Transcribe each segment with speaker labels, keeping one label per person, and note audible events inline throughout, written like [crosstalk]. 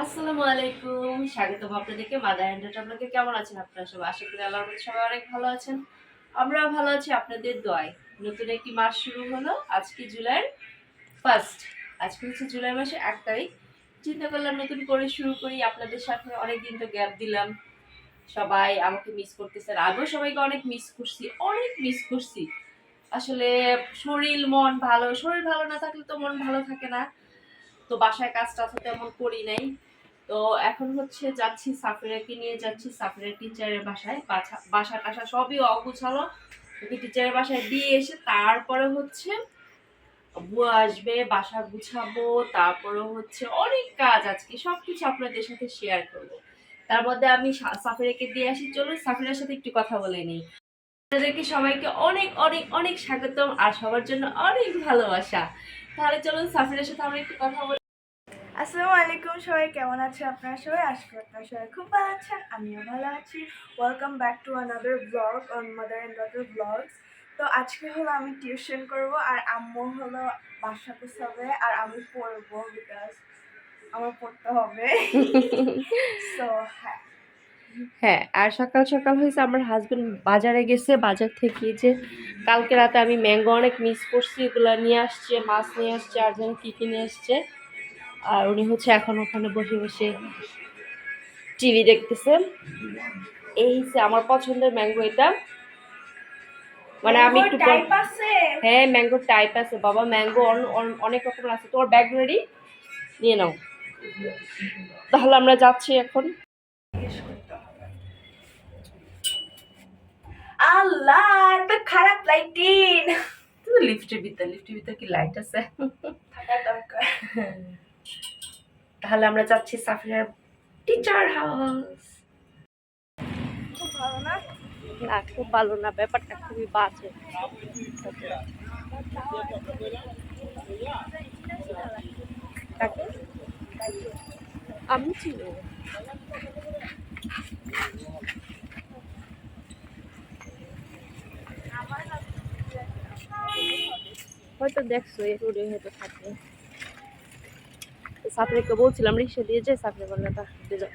Speaker 1: আসসালামু আলাইকুম, স্বাগতম আপনাদেরকে মাদার হ্যান্ডেট আপনাকে কেমন আছেন আপনারা সবাই? আশা করি আল্লাহর সবাই অনেক ভালো আছেন। আমরাও ভালো আছি, আপনাদের দোয়ায়। নতুন একটি মাস শুরু হলো, আজকে জুলাইয়ের ফার্স্ট আজকে হচ্ছে জুলাই মাসের এক তারিখ। চিন্তা করলাম নতুন করে শুরু করি, আপনাদের সাথে অনেকদিন তো গ্যাপ দিলাম। সবাই আমাকে মিস করতেছেন আগেও সবাইকে অনেক মিস করছি, অনেক মিস করছি। আসলে শরীর, মন ভালো, শরীর ভালো না থাকলে তো মন ভালো থাকে না। তো বাসায় কাজ টাজ তেমন করি নাই। তো এখন হচ্ছে যাচ্ছি সাফিরাকে নিয়ে, যাচ্ছি সাফিরের টিচারের বাসায়। বাসা টাসা সবই অগুছালো। ওকে টিচারের বাসায় দিয়ে এসে তারপরে হচ্ছে বুয়া আসবে, বাসা গুছাবো তারপরে হচ্ছে অনেক কাজ আজকে সব কিছু আপনাদের সাথে শেয়ার করব। তার মধ্যে আমি সাফিরাকে দিয়ে আসি। চলুন সাফিরার সাথে একটু কথা বলে নিই। আপনাদেরকে সবাইকে অনেক অনেক অনেক স্বাগতম আর সবার জন্য অনেক ভালোবাসা। তাহলে চলুন সাফিরের সাথে আমরা একটু কথা বলি।
Speaker 2: আসসালামু আলাইকুম সবাই কেমন আছেন আপনারা সবাই? আশা করি আপনারা সবাই খুব ভালো আছেন আমিও ভালো আছি। Welcome back to another blog on mother and daughter blogs তো আজকে হলো আমি টিউশন করব আর আম্মু হলো বাসা গুছাবে আর আমি পড়ব বিকজ আমার পড়তে হবে। [laughs] সো হ্যাঁ।
Speaker 1: হ্যাঁ আর সকাল সকাল হয়েছে আমার হাজবেন্ড বাজারে গেছে বাজার থেকে যে কালকে রাতে আমি ম্যাঙ্গো অনেক মিস করছি এগুলো নিয়ে আসছে মাছ নিয়ে আসছে আর যেন কী কী নিয়ে আসছে। আর উনি হচ্ছে এখন ওখানে বসে বসে টিভি দেখতেছে। এই যে আমার পছন্দের ম্যাঙ্গো এটা। মানে আমি একটু
Speaker 2: টাইপ আছে?
Speaker 1: হ্যাঁ ম্যাঙ্গো টাইপ আছে। বাবা ম্যাঙ্গো অনেক রকমের আছে। তোমার ব্যাগ রেডি নিয়ে নাও। তাহলে আমরা যাচ্ছি এখন।
Speaker 2: আল্লাহ এত খারাপ লাইটিং
Speaker 1: লিফটের ভিতর লিফটের ভিতর কি লাইট আছে?
Speaker 2: থাকা দরকার। [laughs]
Speaker 1: তাহলে আমরা যাচ্ছি সাফিরার টিচার হাউস
Speaker 2: না?
Speaker 1: খুব ভালো না, ব্যাপারটা খুবই বাজে? আমি চিনি। হয়তো দেখছ, এই রোডে হয়তো থাকবে। সাফরিকে বলছিলাম রিক্সা দিয়ে যে সাফরি বললে তা দিয়ে যাব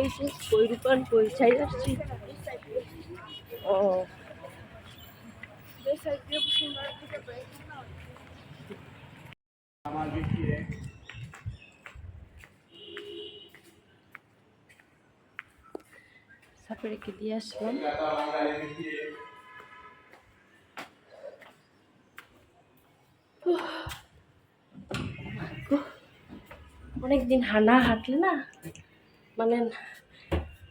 Speaker 1: এই যে কই রূপান কই চাই আসছি। ও
Speaker 2: যে সাইড দিয়ে
Speaker 1: আসলাম অনেকদিন না হাঁটলে না মানে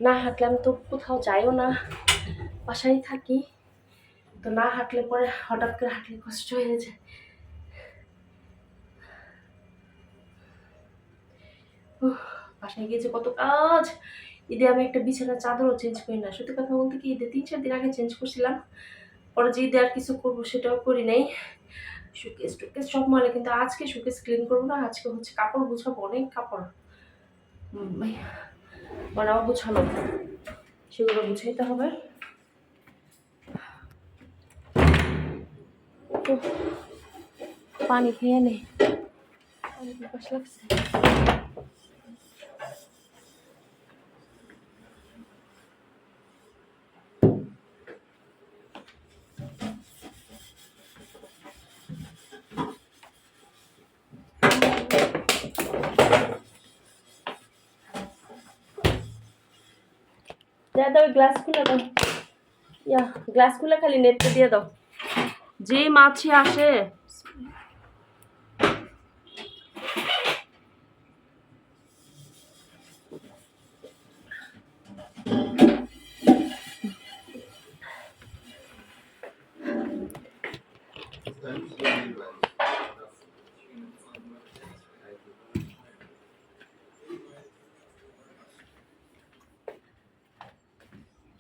Speaker 1: না হাঁটলে আমি তো কোথাও যাইও না। বাসায় থাকি, তো না হাঁটলে পরে হঠাৎ করে হাঁটলে কষ্ট হয়ে যায়। বাসায় গিয়েছে কত কাজ! ঈদে আমি একটা বিছানার চাদরও চেঞ্জ করি না। সত্যি কথা বলতে কি, ঈদে তিন চার দিন আগে চেঞ্জ করছিলাম। পরে যে ঈদে আর কিছু করব সেটাও করি নাই। সুকেস টুকেস সব মানে কিন্তু আজকে সুকেস ক্লিন করব না, আজকে হচ্ছে কাপড় গুছাবো, অনেক কাপড়। মানে গুছানো। সেগুলো গুছাইতে হবে। উফ, পানি খেয়ে নে। অনেক পিপাস লাগছে। দাও গ্লাস খুলে দাও। ইয়া গ্লাস খুলে খালি নেটটা দিয়ে দাও। যে মাছি আসে।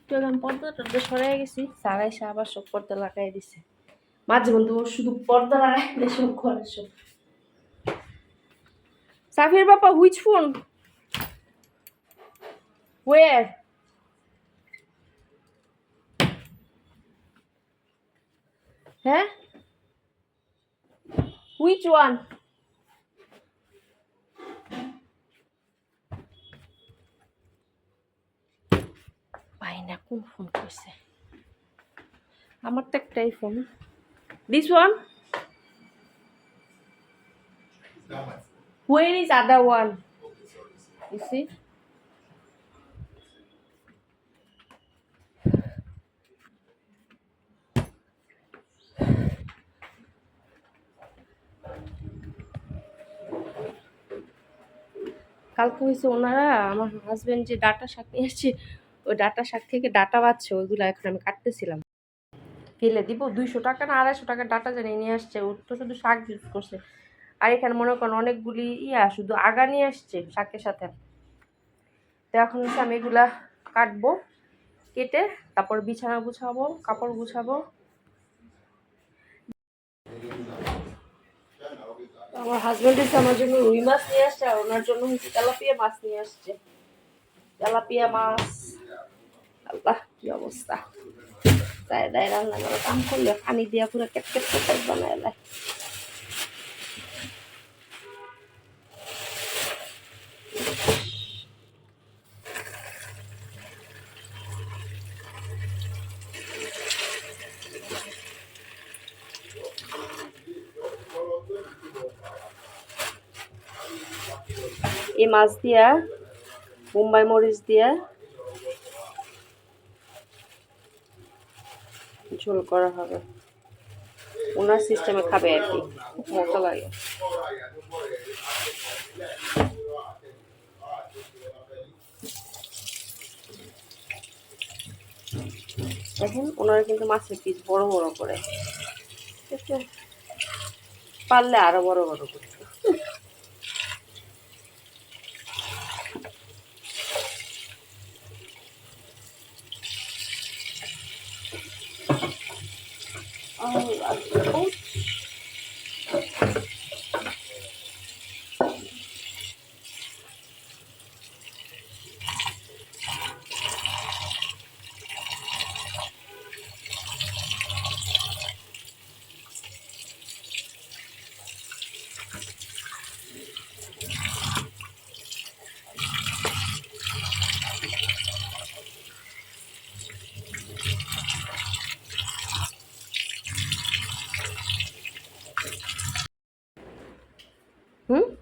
Speaker 1: চললাম পর্দাটা সরাই গেছি সারাই আবার শোক করতে লাগাই দিছে। মাঝে মধ্যে ও শুধু পর্দা লাগাই দিয়ে সব ঘরে সব। সাফির বাবা হুইচ ফোন ওয়ার হ্যাঁ? হুইচ ওয়ান পাই না, কোন ফোন করছে? আমার তো একটাই phone this one Where is other one? You see? কালকে হয়েছে ওনারা, আমার হাজবেন্ড যে ডাটা শাক নিয়ে এসছে ওই ডাটা শাক থেকে ডাটা বাচ্ছে ওইগুলো এখন আমি কাটতেছিলাম ফেলে দিব, দুইশো টাকা না আড়াইশো টাকা ডাটা জানিয়ে নিয়ে আসছে, ও তো শুধু শাক ইউজ করছে। আর এখানে মনে করেন অনেকগুলি ইয়া, শুধু আগা নিয়ে আসছে শাকের সাথে। তো এখন হচ্ছে আমি এগুলা কাটবো, কেটে তারপর বিছানা গুছাবো, কাপড় গুছাবো। আমার হাজবেন্ড এসে আমার জন্য রুই মাছ নিয়ে আসছে, আর ওনার জন্য হচ্ছে তেলাপিয়া মাছ নিয়ে আসছে। তেলাপিয়া মাছ, আল্লাহ কি অবস্থা। তাই দায় রান্না করে, কাম করলে পানি দিয়া পুরো কেট কেট কেট বানায় লাই এই মাছ দিয়া, মুম্বাই মরিচ দিয়া ঝোল করা হবে। ওনার সিস্টেমে খাবে আর কি। খুব মজা লাগে। এখন ওনারা কিন্তু মাছের পিস বড় বড় করে। পারলে আরও বড় বড় করতে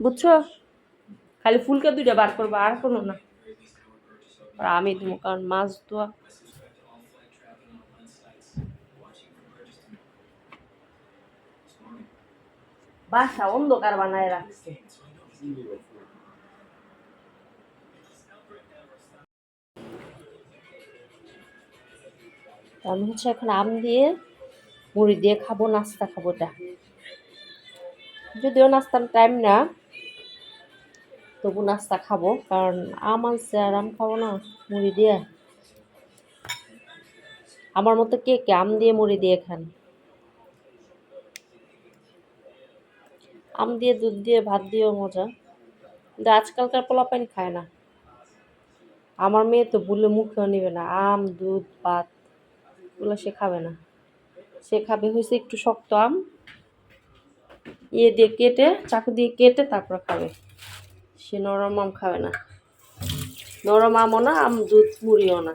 Speaker 1: বুঝছ? খালি ফুলকে দুইটা বার করব, আর কোনো না। আর আমি দেবো, কারণ মাছ ধোয়া। বাসা অন্ধকার বানায় রাখছে। আমি হচ্ছে এখন আম দিয়ে মুড়ি দিয়ে খাব, নাস্তা খাব এটা। যদিও নাস্তার টাইম না। তবু নাস্তা খাব, কারণ আম আনছে আর আম খাব না, মুড়ি দিয়ে। আমার মতো কে কে আম দিয়ে মুড়ি দিয়ে খান? আম দিয়ে, দুধ দিয়ে, ভাত দিয়েও মজা। কিন্তু আজকালকার পোলাপাইন খায় না। আমার মেয়ে তো বলে মুখেও নেবে না, আম, দুধ, ভাত, এগুলো সে খাবে না। সে খাবে হয়েছে একটু শক্ত আম ইয়ে দিয়ে কেটে, চাকু দিয়ে কেটে তারপর খাবে। সে নরম আম খাবে না। নরম আমও না, আম দুধ মুড়িও না।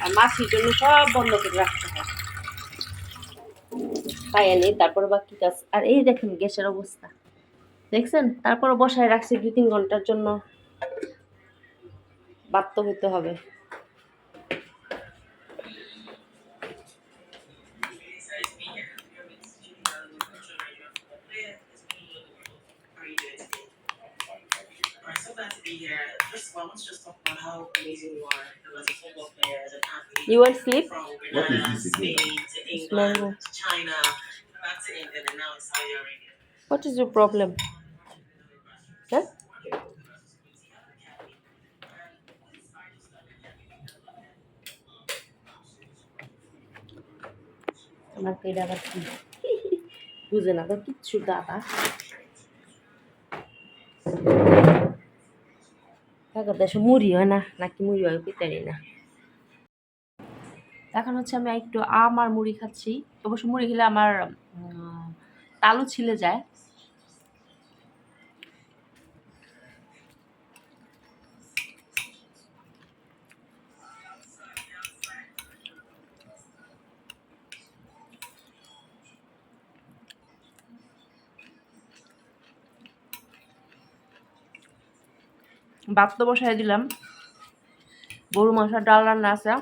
Speaker 1: আর মাছির জন্য সব বন্ধ করে রাখতে হয়। তাই আনি তারপরে বা কি কাজ। আর এই দেখেন গ্যাসের অবস্থা। দেখছেন? তারপরে বসায় রাখছি দুই তিন ঘণ্টার জন্য। বাধ্য হতে হবে।
Speaker 3: Let's just talk about how amazing you are as a football player, as an athlete.
Speaker 1: You want sleep?
Speaker 3: From
Speaker 4: What is this?
Speaker 3: Spain to England
Speaker 1: mango.
Speaker 3: to China, back to England, and now in Saudi Arabia.
Speaker 1: What is your problem হ্যাঁ আমার পেট আবার কি বুঝে না তো কিচ্ছু দাদা দেখো দেশে মুড়ি হয় না, নাকি মুড়ি হয় পিতারি না। এখন হচ্ছে আমি একটু আম আর মুড়ি খাচ্ছি। অবশ্য মুড়ি খেলে আমার তালু ছিলে যায়। ভাত তো বসাই দিলাম। গরু মাংসের ডাল রান্না আছে।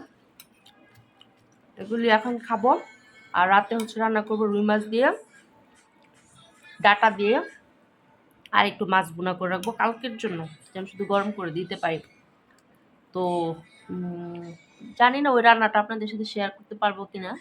Speaker 1: এগুলি এখন খাব। আর রাতে হচ্ছে রান্না করব রুই মাছ দিয়ে, ডাটা দিয়ে, আর একটু মাছ বোনা করে রাখব কালকের জন্য যেন শুধু গরম করে দিতে পারি। তো জানি না ওই রান্নাটা আপনাদের সাথে শেয়ার করতে পারব কিনা।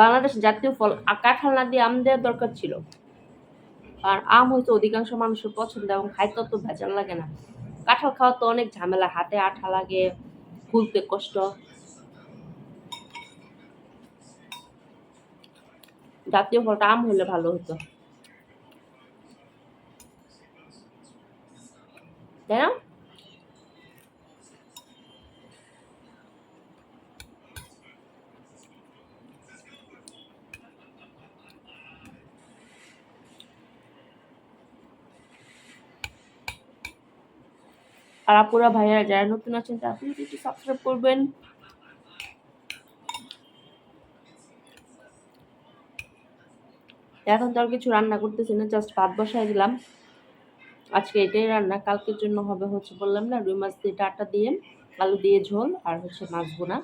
Speaker 1: বাংলাদেশ জাতীয় ফল কাঁঠাল না দিয়ে আম দেওয়ার দরকার ছিল। আর আম হয়তো অধিকাংশ মানুষের পছন্দ এবং খাইতে তো ভেজাল লাগে না। কাঁঠাল খাওয়া তো অনেক ঝামেলা, হাতে আঠা লাগে, খুলতে কষ্ট। জাতীয় ফলটা আম হলে ভালো হতো তাই না? আর আপুরা ভাইয়ারা যারা নতুন আছেন, তারা প্লিজ একটু সাবস্ক্রাইব করবেন। এখন তো আর কিছু রান্না করতেছি না জাস্ট ভাত বসাই দিলাম। আজকে এটাই রান্না, কালকের জন্য হবে হচ্ছে বললাম না, রুই মাছ দিয়ে ডাটা দিয়ে, আলু দিয়ে ঝোল আর হচ্ছে মাছ বোনা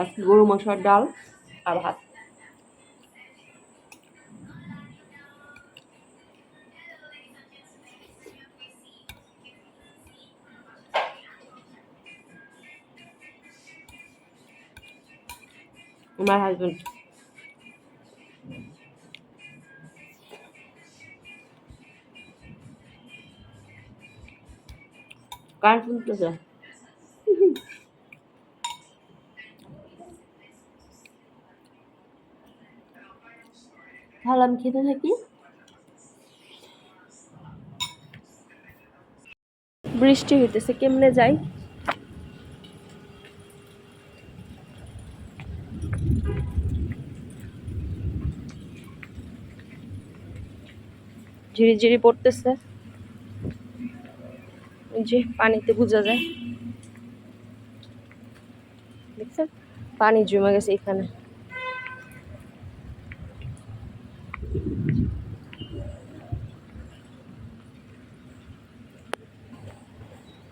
Speaker 1: আজকে গরু মশার ডাল আর ভাত। আমার হাজবেন্ড গান শুনতেছে তাহলে আমি খেতে থাকি। বৃষ্টি হইতেছে কেমনে যাই? ঝিরি ঝিরি পড়তেছে যে পানিতে বোঝা যায়। দেখছেন? পানি জমে গেছে এখানে।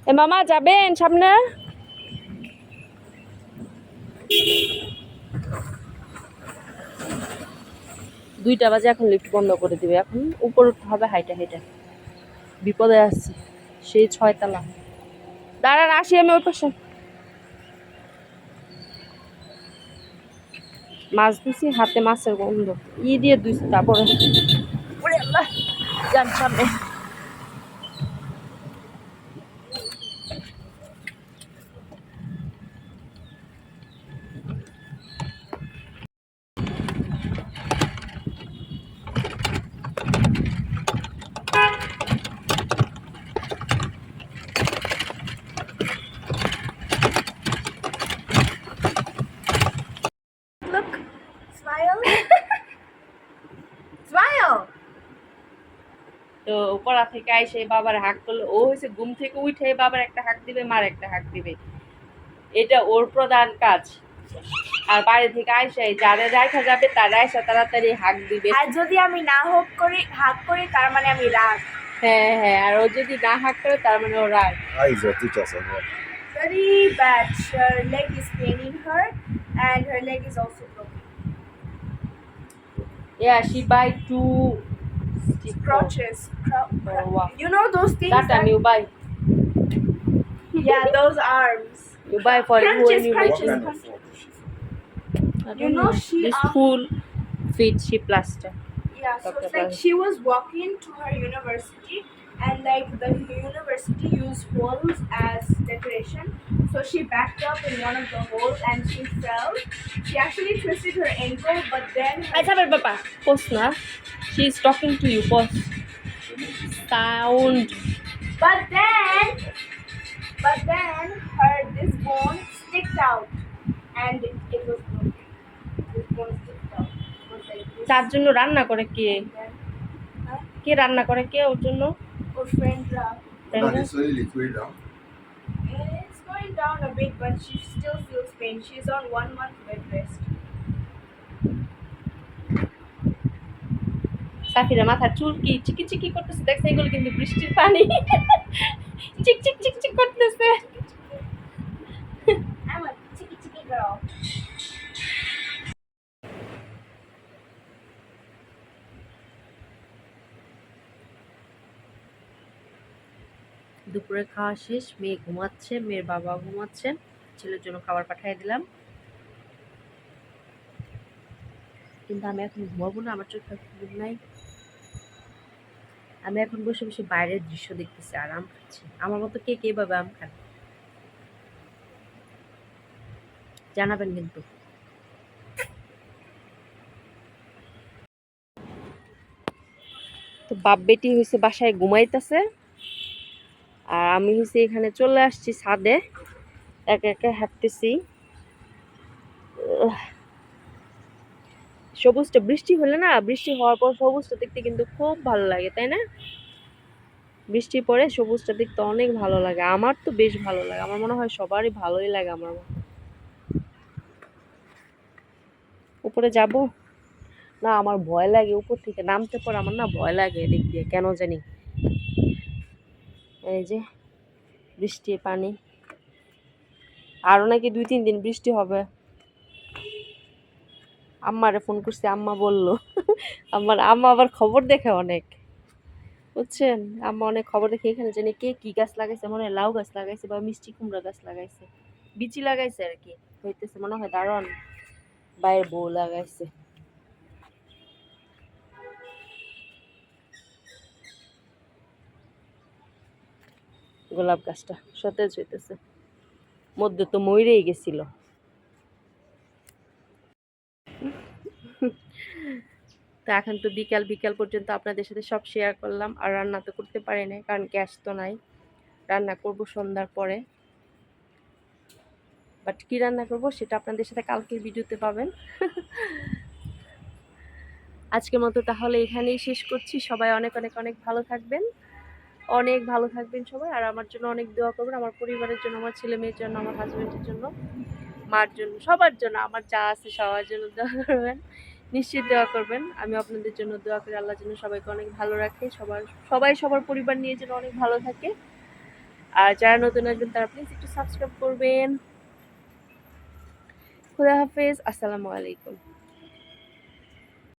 Speaker 1: এ মামা, যাবেন সামনে? দুইটা বাজে এখন লিফট বন্ধ করে দিবে। এখন উপর উঠতে হবে হাইটা হাইটা। বিপদে আসছি সেই ছয়তলা। দাঁড়ান আসি আমি ওই পাশে। মাছ দিছি হাতে মাছের গন্ধ। ই দিয়ে দুইছি তারপরে যান সামনে। তো পড়া থেকে আইসে বাবার হাঁক করল। ও হয়েছে ঘুম থেকে উঠে বাবার একটা হাঁক দিবে মার একটা হাঁক দিবে। এটা ওর প্রধান কাজ। আর বাইরে থেকে আইসে যারা রাখা যাবে তারা এসে তাড়াতাড়ি হাঁক দিবে।
Speaker 2: আর যদি আমি না হোক করি হাক করি তার মানে আমি রাগ।
Speaker 1: হ্যাঁ হ্যাঁ আর ও যদি না হাঁক করে তার মানে ও রাগ।
Speaker 4: teachers as well.
Speaker 2: very bad her leg is paining her and her leg is also broken.
Speaker 1: Yeah, she buy two stick
Speaker 2: crotches cro-
Speaker 1: Oh, wow.
Speaker 2: you know those things
Speaker 1: That time
Speaker 2: that-
Speaker 1: you buy.
Speaker 2: yeah those arms
Speaker 1: You buy for
Speaker 2: Crunches,
Speaker 1: you
Speaker 2: crunches.
Speaker 4: kind of fault is she from?
Speaker 1: I
Speaker 2: You
Speaker 1: don't
Speaker 2: know, she
Speaker 1: this
Speaker 2: are-
Speaker 1: full feet she plaster.
Speaker 2: Yeah, so
Speaker 1: Dr.
Speaker 2: it's like she was walking to her university and like the university used holes as decoration. So she backed up in one of the holes and she fell. She actually twisted her ankle, but then her,
Speaker 1: I have it, Papa. Pause na. She is talking to you. Pause. Sound.
Speaker 2: but then but then her this bone sticked out and it was broken. This bone sticked out. It was like this.
Speaker 1: তার জন্য রান্না করে কে
Speaker 2: And then, huh?
Speaker 1: কে রান্না করে কে ওর জন্য
Speaker 2: Her friend uh,
Speaker 4: Now they slowly liquid down.
Speaker 2: It's going down a bit, but she still feels pain. She's on one month bed rest.
Speaker 1: Safira মাথার চুল কি চিকি চিকি করতেছে দেখছে এগুলো কিন্তু বৃষ্টির পানি চিক চিক চিক চিক করতেছে
Speaker 2: I'm a chicky chicky
Speaker 1: দুপুরে খাওয়া শেষ, মেয়ে ঘুমাচ্ছে, মেয়ের বাবা ঘুমাচ্ছে। ছেলের জন্য খাবার পাঠিয়ে দিলাম। কিন্তু আমি এখন ঘুমাবো না, আমার চোখে ঘুম নাই। আমি এখন বসে বসে বাইরের দৃশ্য দেখতেছি, আর আম খাচ্ছি। আমার মতো কে কে ভাবে আম খান জানাবেন কিন্তু। তো বাপ বেটি হয়েছে বাসায় ঘুমাইতেছে। আর আমি হচ্ছে এখানে চলে আসছি ছাদে। একা একে হাঁটতেছি। সবুজটা বৃষ্টি হলে না, বৃষ্টি হওয়ার পর সবুজটা দেখতে কিন্তু খুব ভালো লাগে, তাই না? বৃষ্টি পরে সবুজটা দেখতে অনেক ভালো লাগে, আমার তো বেশ ভালো লাগে, আমার মনে হয় সবারই ভালোই লাগে আমার উপরে যাব? না, আমার ভয় লাগে উপর থেকে, নামতে পর আমার না ভয় লাগে এদিক দিয়ে, কেন জানি। এই যে বৃষ্টি পানি। আরও নাকি দুই, তিন দিন বৃষ্টি হবে। আম্মারে ফোন করছি, আম্মা বলল, আমার আম্মা আবার খবর দেখে অনেক। বুঝছেন? আম্মা অনেক খবর দেখে এখানে জানি কে কি গাছ লাগাইছে, মনে হয় লাউ গাছ লাগাইছে বা মিষ্টি কুমড়া গাছ লাগাইছে। বিচি লাগাইছে আর কি, হইতেছে মনে হয় দারুণ বাইরের বউ লাগাইছে। গোলাপ গাছটা সতেজ হইতেছে। মধ্যে তো ময়ূরেই গেছিল। [laughs] তো এখন তো বিকাল বিকাল পর্যন্ত আপনাদের সাথে সব শেয়ার করলাম, আর রান্না তো করতে পারি না কারণ গ্যাস তো নাই। রান্না করব সন্ধ্যার পরে। বাট কি রান্না করব সেটা আপনাদের সাথে কালকের ভিডিওতে পাবেন। [laughs] আজকের মতো তাহলে এখানেই শেষ করছি। সবাই অনেক অনেক অনেক ভালো থাকবেন। অনেক ভালো থাকবেন সবাই, আর আমার জন্য অনেক দোয়া করবেন, আমার পরিবারের জন্য, আমার ছেলে মেয়ের জন্য, আমার হাজব্যান্ডের জন্য, মার জন্য, সবার জন্য, আমার যা আছে সবার জন্য দোয়া করবেন, নিশ্চিত দোয়া করবেন, আমি আপনাদের জন্য দোয়া করি, আল্লাহ যেন সবাইকে অনেক ভালো রাখে, সবার, সবাই সবার পরিবার নিয়ে যেন অনেক ভালো থাকে, আর যারা নতুন আসবেন তারা প্লিজ একটু সাবস্ক্রাইব করবেন। খুদা হাফেজ, আসসালামু আলাইকুম।